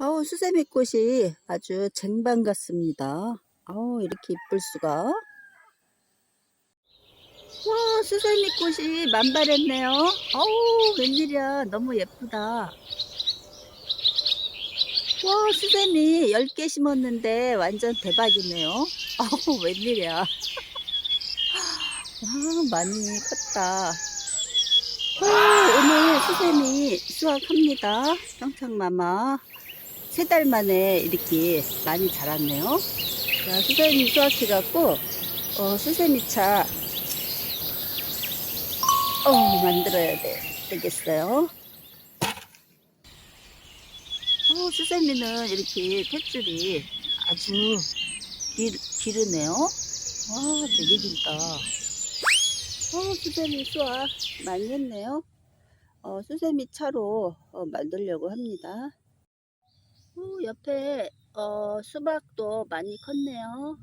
아우, 수세미 꽃이 아주 쟁반 같습니다. 아우, 이렇게 이쁠 수가. 와, 수세미 꽃이 만발했네요. 아우, 웬일이야. 너무 예쁘다. 와, 수세미 10개 심었는데 완전 대박이네요. 아우, 웬일이야. 와, 많이 컸다. 와, 오늘 수세미 수확합니다. 평창마마. 세 달 만에 이렇게 많이 자랐네요. 자, 수세미 수확해갖고, 어, 수세미차, 어, 만들어야 돼, 되겠어요. 어, 수세미는 이렇게 탯줄이 아주 길, 기르네요. 와, 되게 길다. 어, 수세미 수확 많이 했네요. 어, 수세미 차로 어, 만들려고 합니다. 어, 옆에 어, 수박도 많이 컸네요.